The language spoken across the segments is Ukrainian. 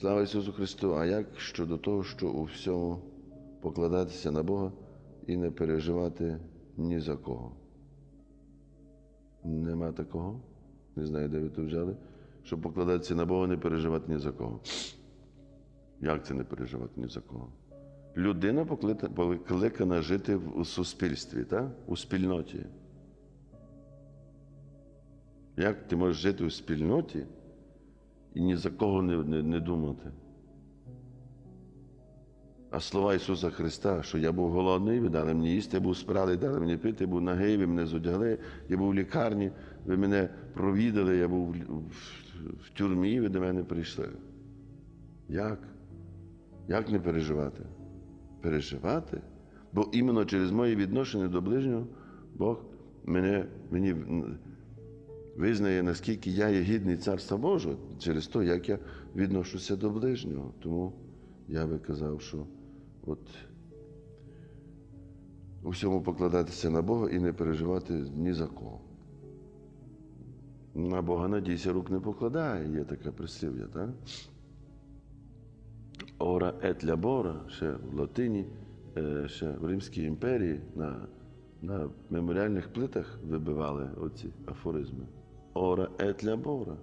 Слава Ісусу Христу! А як щодо того, що у всьому покладатися на Бога і не переживати ні за кого? Нема такого? Не знаю, де ви то взяли. Щоб покладатися на Бога, не переживати ні за кого. Як це не переживати ні за кого? Людина покликана- жити у суспільстві, так? у спільноті. Як ти можеш жити у спільноті і ні за кого не, не, не думати? А слова Ісуса Христа, що я був голодний, ви дали мені їсти, я був спралий, дали мені пити, я був нагий, ви мене зодягли, я був в лікарні, ви мене провідали, я був в, в тюрмі, ви до мене прийшли. Як? Як не переживати? Переживати? Бо іменно через моє відношення до ближнього Бог мене, мені визнає, наскільки я є гідний Царства Божого, через те, як я відношуся до ближнього. Тому я би казав, що от у всьому покладатися на Бога і не переживати ні за кого. На Бога надійся, рук не покладає, є таке прислів'я, так? Ора et labora, ще в латині, е, ще в Римській імперії на, на меморіальних плитах вибивали оці афоризми. Ора et labora.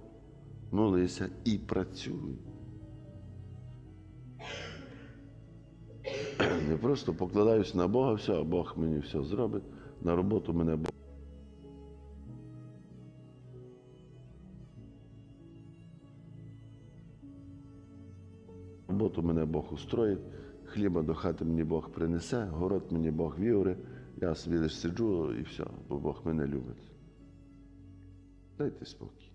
Молися і працюй. Не просто покладаюсь на Бога, все, а Бог мені все зробить. На роботу мене Бог. Роботу мене Бог устроїть, хліба до хати мені Бог принесе, город мені Бог віори, я собі лише сиджу і все, бо Бог мене любить. Дайте спокій.